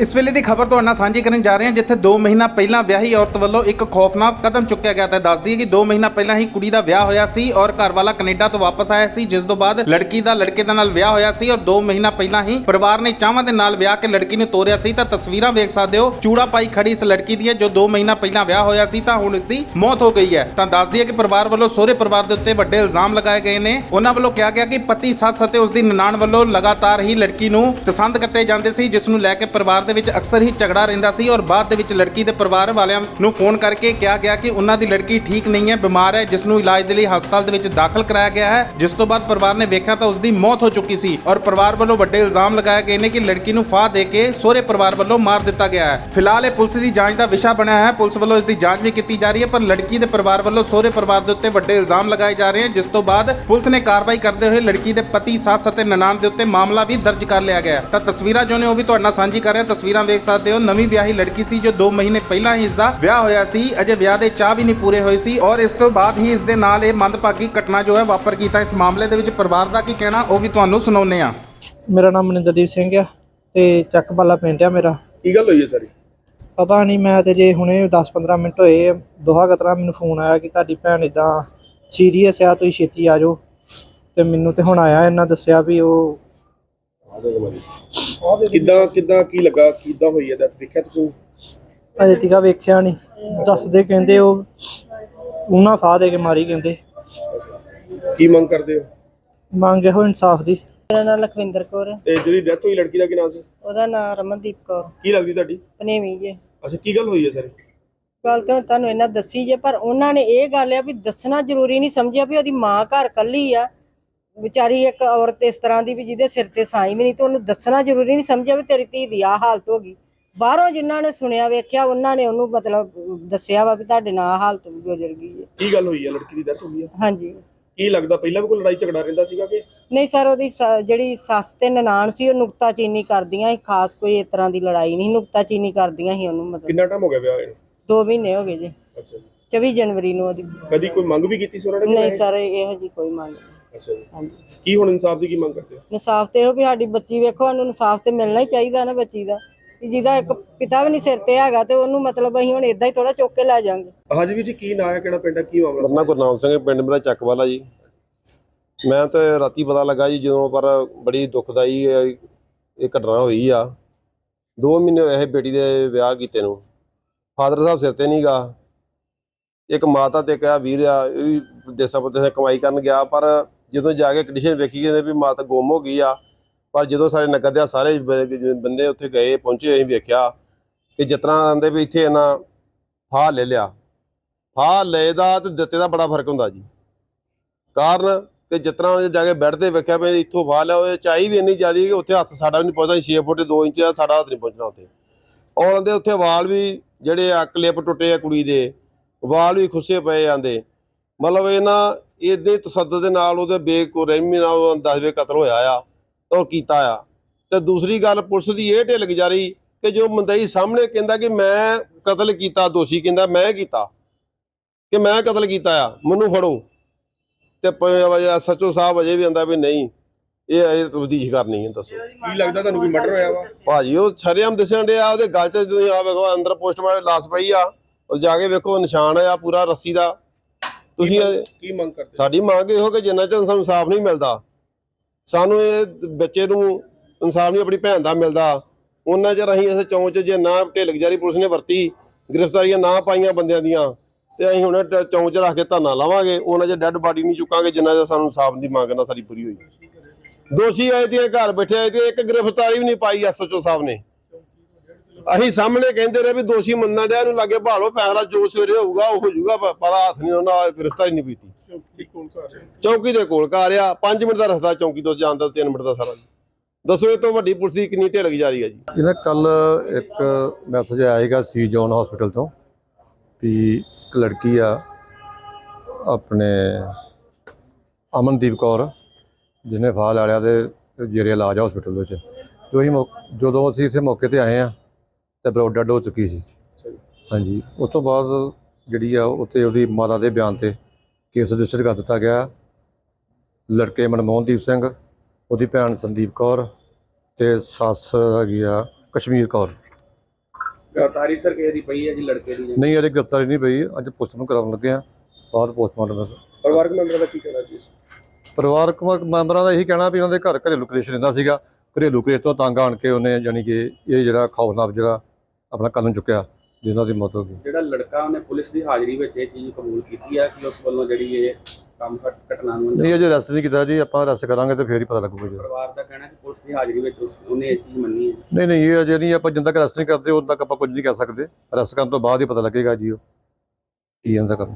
ਇਸ ਵੇਲੇ ਦੀ ਖਬਰ ਤੁਹਾਡੇ ਨਾਲ ਸਾਂਝੀ ਕਰਨ ਜਾ ਰਹੇ ਹਾਂ, ਜਿੱਥੇ 2 ਮਹੀਨਾ ਪਹਿਲਾਂ ਵਿਆਹੀ ਔਰਤ ਵੱਲੋਂ ਇੱਕ ਖੌਫਨਾਕ ਕਦਮ ਚੁੱਕਿਆ ਗਿਆ। ਤਾਂ ਦੱਸਦੀ ਹੈ ਕਿ 2 ਮਹੀਨਾ ਪਹਿਲਾਂ ਹੀ ਕੁੜੀ ਦਾ ਵਿਆਹ ਹੋਇਆ ਸੀ ਔਰ ਘਰ ਵਾਲਾ ਕੈਨੇਡਾ ਤੋਂ ਵਾਪਸ ਆਇਆ ਸੀ, ਜਿਸ ਤੋਂ ਬਾਅਦ ਲੜਕੀ ਦਾ ਲੜਕੇ ਦੇ ਨਾਲ ਵਿਆਹ ਹੋਇਆ ਸੀ ਔਰ 2 ਮਹੀਨਾ ਪਹਿਲਾਂ ਹੀ ਪਰਿਵਾਰ ਨੇ ਚਾਹਾਂ ਦੇ ਨਾਲ ਵਿਆਹ ਕੇ ਲੜਕੀ ਨੂੰ ਤੋਰਿਆ ਸੀ। ਤਾਂ ਤਸਵੀਰਾਂ ਵੇਖ ਸਕਦੇ ਹੋ, ਚੂੜਾ ਪਾਈ ਖੜੀ ਇਸ ਲੜਕੀ ਦੀ ਹੈ, ਜੋ 2 ਮਹੀਨਾ ਪਹਿਲਾਂ ਵਿਆਹ ਹੋਇਆ ਸੀ, ਤਾਂ ਹੁਣ ਇਸ ਦੀ ਮੌਤ ਹੋ ਗਈ ਹੈ। ਤਾਂ ਦੱਸਦੀ ਹੈ ਕਿ ਪਰਿਵਾਰ ਵੱਲੋਂ ਸਹੁਰੇ ਪਰਿਵਾਰ ਦੇ ਉੱਤੇ ਵੱਡੇ ਇਲਜ਼ਾਮ ਲਗਾਏ ਗਏ ਨੇ। ਉਹਨਾਂ ਵੱਲੋਂ ਕਿਹਾ ਗਿਆ ਕਿ ਪਤੀ, ਸੱਸ ਅਤੇ ਉਸ ਦੀ ਨਨਾਣ ਵੱਲੋਂ ਲਗਾਤਾਰ ਹੀ ਲੜਕੀ ਨੂੰ ਪਸੰਦ ਕਰਤੇ ਜਾਂਦੇ ਸੀ, ਜਿਸ ਨੂੰ ਲੈ ਕੇ ਪਰਿਵਾਰ ਦੇ ਵਿੱਚ ਅਕਸਰ ਹੀ ਝਗੜਾ ਰਹਿੰਦਾ ਸੀ ਔਰ ਬਾਅਦ ਦੇ ਵਿੱਚ ਲੜਕੀ ਦੇ ਪਰਿਵਾਰ ਵਾਲਿਆਂ ਨੂੰ ਫੋਨ ਕਰਕੇ ਕਿਹਾ ਗਿਆ ਕਿ ਉਹਨਾਂ ਦੀ ਲੜਕੀ ਠੀਕ ਨਹੀਂ ਹੈ, ਬਿਮਾਰ ਹੈ ਜਿਸ ਨੂੰ ਇਲਾਜ ਦੇ ਲਈ ਹਸਪਤਾਲ ਦੇ ਵਿੱਚ ਦਾਖਲ ਕਰਾਇਆ ਗਿਆ ਹੈ। ਜਿਸ ਤੋਂ ਬਾਅਦ ਪਰਿਵਾਰ ਨੇ ਵੇਖਿਆ ਤਾਂ ਉਸ ਦੀ ਮੌਤ ਹੋ ਚੁੱਕੀ ਸੀ ਔਰ ਪਰਿਵਾਰ ਵੱਲੋਂ ਵੱਡੇ ਇਲਜ਼ਾਮ ਲਗਾਏ ਗਏ ਨੇ ਕਿ ਲੜਕੀ ਨੂੰ ਫਾਹ ਦੇ ਕੇ ਸਹੁਰੇ ਪਰਿਵਾਰ ਵੱਲੋਂ ਮਾਰ ਦਿੱਤਾ ਗਿਆ ਹੈ। ਫਿਲਹਾਲ ਇਹ ਪੁਲਿਸ ਦੀ ਜਾਂਚ ਦਾ ਵਿਸ਼ਾ ਬਣਿਆ ਹੈ। ਪੁਲਿਸ ਵੱਲੋਂ ਇਸ ਦੀ ਜਾਂਚ ਵੀ ਕੀਤੀ ਜਾ ਰਹੀ ਹੈ, ਪਰ ਲੜਕੀ ਦੇ ਪਰਿਵਾਰ ਵੱਲੋਂ ਸਹੁਰੇ ਪਰਿਵਾਰ ਦੇ ਉੱਤੇ ਵੱਡੇ ਇਲਜ਼ਾਮ ਲਗਾਏ ਜਾ ਰਹੇ ਹਨ, ਜਿਸ ਤੋਂ ਬਾਅਦ ਪੁਲਿਸ ਨੇ ਕਾਰਵਾਈ ਕਰਦੇ ਹੋਏ ਲੜਕੀ ਦੇ ਪਤੀ, ਸੱਸ ਅਤੇ ਨਨਾਣ ਦੇ ਉੱਤੇ ਮਾਮਲਾ ਵੀ ਦਰਜ ਕਰ ਲਿਆ ਗਿਆ ਤਾਂ ਤਸਵੀਰਾਂ ਜੋ ਨੇ ਉਹ ਵੀ ਤੁਹਾਡੇ ਨਾਲ ਸਾਂਝੀ ਕਰ ਰਹੇ ਤਸਵੀਰਾਂ ਵੇਖ ਸਕਦੇ ਹੋ। ਨਵੀਂ ਵਿਆਹੀ ਲੜਕੀ ਸੀ ਜੋ 2 ਮਹੀਨੇ ਪਹਿਲਾਂ ਹੀ ਇਸ ਦਾ ਵਿਆਹ ਹੋਇਆ ਸੀ। ਅਜੇ ਵਿਆਹ ਦੇ ਚਾਹ ਵੀ ਨਹੀਂ ਪੂਰੇ ਹੋਏ ਸੀ ਔਰ ਇਸ ਤੋਂ ਬਾਅਦ ਹੀ ਇਸ ਦੇ ਨਾਲ ਇਹ ਮੰਦਭਾਗੀ ਘਟਨਾ ਜੋ ਹੈ ਵਾਪਰ ਗਈ। ਤਾਂ ਇਸ ਮਾਮਲੇ ਦੇ ਵਿੱਚ ਪਰਿਵਾਰ ਦਾ ਕੀ ਕਹਿਣਾ ਉਹ ਵੀ ਤੁਹਾਨੂੰ ਸੁਣਾਉਂਦੇ ਹਾਂ। ਮੇਰਾ ਨਾਮ ਮਨਿੰਦਰਦੀਪ ਸਿੰਘ ਆ ਤੇ ਚੱਕਬਾਲਾ ਪਿੰਡ ਆ ਮੇਰਾ। ਕੀ ਗੱਲ ਹੋਈ ਹੈ ਸਾਰੀ? ਪਤਾ ਨਹੀਂ ਮੈਂ ਤੇ ਜੇ ਹੁਣੇ 10-15 ਮਿੰਟ ਹੋਏ ਆ, ਦੋਹਾ ਕਤਰਾ ਮੈਨੂੰ ਫੋਨ ਆਇਆ ਕਿ ਤੁਹਾਡੀ ਭੈਣ ਇਦਾਂ ਸੀਰੀਅਸ ਆ ਤੁਸੀਂ ਛੇਤੀ ਆ ਜਾਓ। ਤੇ ਮੈਨੂੰ ਤੇ ਹੁਣ ਆਇਆ ਇਹਨਾਂ ਦੱਸਿਆ ਵੀ ਉਹ ਕਿੱਦਾਂ ਕਿੱਦਾਂ ਕੀ ਲੱਗਾ? ਕਿੱਦਾਂ ਹੋਈ ਹੈ ਦੱਸ ਦੇਖਿਆ ਤੁਸੀਂ? ਅਜੇ ਤੀਕਾ ਵੇਖਿਆ ਨਹੀਂ ਦੱਸਦੇ ਕਹਿੰਦੇ ਉਹ ਉਹਨਾਂ ਫਾਹ ਦੇ ਕੇ ਮਾਰੀ ਕਹਿੰਦੇ। ਕੀ ਮੰਗ ਕਰਦੇ ਹੋ? ਮੰਗੇ ਹੋ ਇਨਸਾਫ ਦੀ। ਮੇਰਾ ਨਾਮ ਲਖਵਿੰਦਰ ਕੌਰ ਹੈ। ਤੇ ਜਿਹਦੀ ਡੈਥ ਹੋਈ ਲੜਕੀ ਦਾ ਕੀ ਨਾਮ ਸੀ? ਉਹਦਾ ਨਾਮ ਰਮਨਦੀਪ ਕੌਰ। ਕੀ ਲੱਗਦੀ ਤੁਹਾਡੀ? ਪਨੇਵੀ ਜੇ। ਅੱਛਾ ਕੀ ਗੱਲ ਹੋਈ ਹੈ ਸਾਰੀ? ਗੱਲ ਤਾਂ ਤੁਹਾਨੂੰ ਇਹਨਾਂ ਦੱਸੀ ਜੇ ਪਰ ਉਹਨਾਂ ਨੇ ਇਹ ਗੱਲ ਆ ਵੀ ਦੱਸਣਾ ਜ਼ਰੂਰੀ ਨਹੀਂ ਸਮਝਿਆ ਵੀ ਉਹਦੀ ਮਾਂ ਘਰ ਕੱਲੀ ਆ। ਵਿਚਾਰੀ ਇੱਕ ਔਰਤ ਇਸ ਤਰ੍ਹਾਂ ਦੀ ਵੀ ਜਿਹਦੇ ਸਿਰ ਤੇ ਸਾਈ ਵੀ ਨਹੀਂ ਤੇ ਉਹਨੂੰ ਦੱਸਣਾ ਜ਼ਰੂਰੀ ਨਹੀਂ ਸਮਝਿਆ ਵੀ ਤੇਰੀ ਧੀ ਦੀ ਆ ਹਾਲਤ ਹੋ ਗਈ। ਬਾਹਰੋਂ ਜਿਨ੍ਹਾਂ ਨੇ ਸੁਣਿਆ ਵੇਖਿਆ ਉਹਨਾਂ ਨੇ ਉਹਨੂੰ ਮਤਲਬ ਦੱਸਿਆ ਵਾ ਵੀ ਤੁਹਾਡੇ ਨਾਲ ਆਹ ਹਾਲਤ ਗੁਜ਼ਰ ਗਈ ਹੈ। ਕੀ ਗੱਲ ਹੋਈ ਹੈ? ਲੜਕੀ ਦੀ ਡੈਥ ਹੋਈ ਹੈ? ਹਾਂਜੀ। ਕੀ ਲੱਗਦਾ ਪਹਿਲਾਂ ਵੀ ਕੋਈ ਲੜਾਈ ਝਗੜਾ ਰਹਿੰਦਾ ਸੀਗਾ ਕਿ? ਨਹੀਂ ਸਰ ਉਹਦੀ ਸ- ਜਿਹੜੀ ਸੱਸ ਤੇ ਨਨਾਣ ਸੀ ਉਹ ਨੁਕਤਾਚੀਨੀ ਕਰਦੀਆਂ ਸੀ ਖਾਸ ਕੋਈ ਇਸ ਤਰ੍ਹਾਂ ਦੀ ਲੜਾਈ ਨਹੀਂ ਨੁਕਤਾਚੀਨੀ ਕਰਦੀਆਂ ਸੀ ਉਹਨੂੰ ਮਤਲਬ। ਕਿੰਨਾ ਟਾਈਮ ਹੋ ਗਿਆ ਵਿਆਹ ਨੂੰ? 2 ਮਹੀਨੇ ਹੋ ਗਏ ਜੀ। ਅੱਛਾ ਜੀ। 24 ਜਨਵਰੀ ਨੂੰ ਉਹਦੀ ਕਦੀ ਕੋਈ ਮੰਗ ਵੀ ਕੀਤੀ ਸੀ ਉਹਨਾਂ ਨੇ ਨਹੀਂ ਸਰ ਇਹੋ ਜੀ ਕੋਈ ਮੰਗ ਨਹੀਂ। ਅੱਛਾ ਜੀ। ਹਾਂਜੀ। ਕੀ ਹੁਣ ਇਨਸਾਫ ਦੀ ਕੀ ਮੰਗ ਕਰਦੇ ਹੋ? ਇਨਸਾਫ ਤੇ ਇਹੋ ਵੀ ਸਾਡੀ ਬੱਚੀ ਵੇਖੋ ਸਾਨੂੰ ਇਨਸਾਫ ਤੇ ਮਿਲਣਾ ਹੀ ਚਾਹੀਦਾ ਨਾ ਬੱਚੀ ਦਾ। ਕਿ ਜਿਹਦਾ ਇੱਕ ਪਿਤਾ ਵੀ ਨਹੀਂ ਸਿਰ ਤੇ ਹੈਗਾ ਤੇ ਉਹਨੂੰ ਮਤਲਬ ਅਸੀਂ ਹੁਣ ਇਦਾਂ ਹੀ ਥੋੜਾ ਚੁੱਕ ਕੇ ਲੈ ਜਾਾਂਗੇ ਹਾਂਜੀ ਵੀਰ ਜੀ ਕੀ ਨਾਂ ਹੈ ਕਿਹੜਾ ਪਿੰਡ ਹੈ ਕੀ ਮਾਮਲਾ ਨਾਂ ਗੁਰਨਾਮ ਸਿੰਘ ਹੈ, ਪਿੰਡ ਮੇਰਾ ਚੱਕਵਾਲਾ ਜੀ। ਮੈਂ ਤੇ ਰਾਤੀ ਪਤਾ ਲੱਗਾ ਜੀ ਜਦੋਂ ਪਰ ਬੜੀ ਦੁਖਦਾਈ ਇਹ ਇਹ ਘਟਨਾ ਹੋਈ ਆ। 2 ਮਹੀਨੇ ਹੋਏ ਇਹ ਬੇਟੀ ਦੇ ਵਿਆਹ ਕੀਤੇ ਨੂੰ। ਫਾਦਰ ਸਾਹਿਬ ਸਿਰ ਤੇ ਨਹੀਂ ਗਾ ਇੱਕ ਮਾਤਾ ਤੇ ਕਿਹਾ ਵੀਰ ਆ ਇਹ ਵੀ ਦੇਸਾਂ ਪਰਦੇਸਾਂ ਕਮਾਈ ਕਰਨ ਗਿਆ ਪਰ ਜਦੋਂ ਜਾ ਕੇ ਕੰਡੀਸ਼ਨ ਵੇਖੀ ਕਹਿੰਦੇ ਵੀ ਮਾਤਾ ਗੁੰਮ ਹੋ ਗਈ ਆ, ਪਰ ਜਦੋਂ ਸਾਰੇ ਨਗਰ ਦੇ ਸਾਰੇ ਬ- ਬੰਦੇ ਉੱਥੇ ਗਏ, ਪਹੁੰਚੇ, ਅਸੀਂ ਵੇਖਿਆ ਕਿ ਜਿਸ ਆਂਦੇ ਵੀ ਇੱਥੇ ਇਹਨਾਂ ਫਾਹ ਲੈ ਲਿਆ। ਫਾਹ ਲਏ ਦਾ ਤੇ ਦਿੱਤੇ ਦਾ ਬੜਾ ਫ਼ਰਕ ਹੁੰਦਾ ਜੀ। ਕਾਰਨ ਕਿ ਜਿਸ ਤਰ੍ਹਾਂ ਉਹਨੇ ਜਾ ਕੇ ਬੈੱਡ ਤੇ ਵੇਖਿਆ ਵੀ ਇੱਥੋਂ ਫਾਹ ਲਿਆ ਉਹ ਚਾਈ ਵੀ ਇੰਨੀ ਜ਼ਿਆਦੀ ਕਿ ਉੱਥੇ ਹੱਥ ਸਾਡਾ ਵੀ ਨਹੀਂ ਪਹੁੰਚਦਾ 6 ਫੁੱਟ 2 ਇੰਚ ਦਾ ਸਾਡਾ ਹੱਥ ਨਹੀਂ ਪਹੁੰਚਣਾ ਉੱਥੇ। ਔਰ ਉਹਦੇ ਉੱਥੇ ਵਾਲ ਵੀ ਜਿਹੜੇ ਆ, ਕਲਿੱਪ ਟੁੱਟੇ ਆ ਕੁੜੀ ਦੇ, ਵਾਲ ਵੀ ਖੁੱਸੇ ਪਏ ਜਾਂਦੇ ਮਤਲਬ ਇਹ ਨਾ ਇਹਦੇ ਤਸੱਦਦ ਦੇ ਨਾਲ ਉਹਦੇ ਬੇਕੁਰਹਿਮੀ ਨਾਲ ਉਹ ਦਸਵੇਂ ਕਤਲ ਹੋਇਆ ਆ ਔਰ ਕੀਤਾ ਆ। ਤੇ ਦੂਸਰੀ ਗੱਲ ਪੁਲਿਸ ਦੀ ਇਹ ਢਿੱਲ ਗੁਜ਼ਾਰੀ ਕਿ ਜੋ ਮੰਦਈ ਸਾਹਮਣੇ ਕਹਿੰਦਾ ਕਿ ਮੈਂ ਕਤਲ ਕੀਤਾ ਦੋਸ਼ੀ ਕਹਿੰਦਾ ਮੈਂ ਕੀਤਾ ਕਿ ਮੈਂ ਕਤਲ ਕੀਤਾ ਆ ਮੈਨੂੰ ਫੜੋ। ਤੇ ਸੱਚੋ ਸਾਹਿਬ ਅਜੇ ਵੀ ਆਂਦਾ ਵੀ ਨਹੀਂ ਇਹ ਅਜੇ ਤਬਦੀਸ਼ ਕਰਨੀ ਹੈ ਦੱਸੋ। ਕੀ ਲੱਗਦਾ ਤੁਹਾਨੂੰ ਕੋਈ ਮਰਡਰ ਹੋਇਆ ਵਾ? ਭਾਜੀ ਉਹ ਛਰੇਆਮ ਦਿਸਣ ਡਿਆ ਉਹਦੇ ਗਲ 'ਚ ਤੁਸੀਂ ਆ ਵੇਖੋ ਅੰਦਰ ਪੋਸਟਮਾਰਟਮ ਲਾਸ ਪਈ ਆ ਉਹ ਜਾ ਕੇ ਵੇਖੋ ਨਿਸ਼ਾਨ ਆ ਪੂਰਾ ਰੱਸੀ ਦਾ। ਤੁਸੀਂ ਕੀ ਮੰਗ ਕਰਦੇ ਸਾਡੀ ਮੰਗ ਇਹੋ ਕਿ ਜਿੰਨਾ ਚਿਰ ਸਾਨੂੰ ਇਨਸਾਫ ਨਹੀਂ ਮਿਲਦਾ ਸਾਨੂੰ ਇਹ ਬੱਚੇ ਨੂੰ ਇਨਸਾਫ ਨਹੀਂ ਆਪਣੀ ਭੈਣ ਦਾ ਮਿਲਦਾ ਉਹਨਾਂ ਚਿਰ ਅਸੀਂ ਇਸ ਚੌਂਚ ਜੇ ਨਾ ਢਿੱਲ ਗੁਜ਼ਾਰੀ ਪੁਲਿਸ ਨੇ ਵਰਤੀ ਗ੍ਰਿਫਤਾਰੀਆਂ ਨਾ ਪਾਈਆਂ ਬੰਦਿਆਂ ਦੀਆਂ ਤੇ ਅਸੀਂ ਹੁਣ ਚੌਂਚ ਰੱਖ ਕੇ ਧਰਨਾ ਲਾਵਾਂਗੇ ਉਹਨਾਂ ਚਿਰ ਡੈੱਡ ਬਾਡੀ ਨਹੀਂ ਚੁੱਕਾਂਗੇ ਜਿੰਨਾ ਚਿਰ ਸਾਨੂੰ ਇਨਸਾਫ ਦੀ ਮੰਗ ਨਾ ਸਾਡੀ ਪੂਰੀ ਹੋਈ। ਦੋਸ਼ੀ ਆਏ ਤੇ ਘਰ ਬੈਠੇ ਆਏ ਤੇ ਇੱਕ ਗ੍ਰਿਫਤਾਰੀ ਵੀ ਨਹੀਂ ਪਾਈ ਐਸਐਚਓ ਸਾਹਿਬ ਨੇ। ਅਸੀਂ ਸਾਹਮਣੇ ਕਹਿੰਦੇ ਰਹੇ ਵੀ ਦੋਸ਼ੀ ਮੰਨਣ ਡਿਆ ਇਹਨੂੰ ਲਾਗੇ ਭਾਲੋ ਫੈਸਲਾ ਜੋ ਸਵੇਰੇ ਹੋਊਗਾ ਉਹ ਹੋ ਜਾਊਗਾ ਪਰ ਹੱਥ ਨਹੀਂ ਉਹਨਾਂ ਗ੍ਰਿਫਤਾਰੀ ਨਹੀਂ ਪੀਤੀ। ਚੌਕੀ ਦੇ ਕੋਲ ਘਰ ਆ 5 ਮਿੰਟ ਦਾ ਰਸਤਾ ਚੌਕੀ ਤੋਂ ਜਾਣ ਦਾ 3 ਮਿੰਟ ਦਾ ਸਾਰਾ ਦੱਸੋ ਇਹ ਤੋਂ ਵੱਡੀ ਪੁਲਿਸ ਦੀ ਕਿੰਨੀ ਢਿੱਲ ਗੁਜ਼ਾਰੀ ਆ ਜੀ? ਇਹਨਾਂ ਕੱਲ ਇੱਕ ਮੈਸੇਜ ਆਏਗਾ ਸੀ ਜੋਨ ਹਸਪੀਟਲ ਤੋਂ ਵੀ ਇੱਕ ਲੜਕੀ ਆ ਆਪਣੇ ਅਮਨਦੀਪ ਕੌਰ ਜਿਹਨੇ ਫਾਹ ਲਾ ਲਿਆ ਤੇ ਜੇਰੇ ਇਲਾਜ ਹਸਪੀਟਲ ਵਿੱਚ। ਜੋ ਅਸੀਂ ਮੌ- ਜਦੋਂ ਅਸੀਂ ਇੱਥੇ ਮੌਕੇ ਤੇ ਆਏ ਆ ਤੇ ਬਰੋਡ ਡੈਡ ਹੋ ਚੁੱਕੀ ਸੀ। ਹਾਂਜੀ। ਉਸ ਤੋਂ ਬਾਅਦ ਜਿਹੜੀ ਆ ਉੱਤੇ ਉਹਦੀ ਮਾਤਾ ਦੇ ਬਿਆਨ ਤੇ ਕੇਸ ਰਜਿਸਟਰ ਕਰ ਦਿੱਤਾ ਗਿਆ। ਲੜਕੇ ਮਨਮੋਹਨਦੀਪ ਸਿੰਘ ਉਹਦੀ ਭੈਣ ਸੰਦੀਪ ਕੌਰ ਤੇ ਸੱਸ ਹੈਗੀ ਆ ਕਸ਼ਮੀਰ ਕੌਰ। ਗ੍ਰਿਫਤਾਰੀ ਸਰ ਕਿਸੇ ਦੀ ਪਈ ਹੈ ਜੀ ਲੜਕੇ ਦੀ? ਨਹੀਂ ਅਜੇ ਗ੍ਰਿਫਤਾਰੀ ਨਹੀਂ ਪਈ। ਅੱਜ ਪੋਸਟਮਾਰਟਮ ਕਰਾਉਣ ਲੱਗੇ ਆ। ਬਾਅਦ ਪੋਸਟਮਾਰਟਮ ਦਾ ਪਰਿਵਾਰਕ ਮੈਂਬਰਾਂ ਦਾ ਕੀ ਕਹਿਣਾ ਜੀ? ਪਰਿਵਾਰਕ ਮੈਂਬਰਾਂ ਦਾ ਇਹੀ ਕਹਿਣਾ ਵੀ ਉਹਨਾਂ ਦੇ ਘਰ ਘਰੇਲੂ ਕਲੇਸ਼ ਰਹਿੰਦਾ ਸੀਗਾ। ਘਰੇਲੂ ਕਲੇਸ਼ ਤੋਂ ਤੰਗ ਆਣ ਕੇ ਉਹਨੇ ਯਾਨੀ ਕਿ ਇਹ ਜਿਹੜਾ ਖੌਫਨਾਕ ਜਿਹੜਾ ਆਪਣਾ ਕਦਮ ਚੁੱਕਿਆ ਜਿਨ੍ਹਾਂ ਦੀ ਮੌਤ ਹੋ ਗਈ। ਜਿਹੜਾ ਲੜਕਾ ਉਹਨੇ ਪੁਲਿਸ ਦੀ ਹਾਜ਼ਰੀ ਵਿੱਚ ਇਹ ਚੀਜ਼ ਕਬੂਲ ਕੀਤੀ ਹੈ ਕਿ ਉਸ ਵੱਲੋਂ ਜਿਹੜੀ ਇਹ ਕੰਮ ਘਟ- ਘਟਨਾ ਨੂੰ ਨਹੀਂ ਅਜੇ ਅਰੈਸਟ ਨਹੀਂ ਕੀਤਾ ਜੀ ਆਪਾਂ ਅਰੈਸਟ ਕਰਾਂਗੇ ਤੇ ਫੇਰ ਹੀ ਪਤਾ ਲੱਗੂਗਾ ਜੀ। ਪਰਿਵਾਰ ਦਾ ਕਹਿਣਾ ਕਿ ਪੁਲਿਸ ਦੀ ਹਾਜ਼ਰੀ ਵਿੱਚ ਉਸ- ਉਹਨੇ ਇਹ ਚੀਜ਼ ਮੰਨੀ ਹੈ। ਨਹੀਂ ਨਹੀਂ ਇਹ ਅਜੇ ਨਹੀਂ ਆਪਾਂ ਜਿੰਦਾ ਤੱਕ ਅਰੈਸਟ ਨਹੀਂ ਕਰਦੇ ਉਦੋਂ ਤੱਕ ਆਪਾਂ ਕੁਝ ਨਹੀਂ ਕਹਿ ਸਕਦੇ। ਅਰੈਸਟ ਕਰਨ ਤੋਂ ਬਾਅਦ ਹੀ ਪਤਾ ਲੱਗੇਗਾ ਜੀ ਉਹ। ਕੀ ਇਹਨਾਂ ਦਾ ਕੰਮ?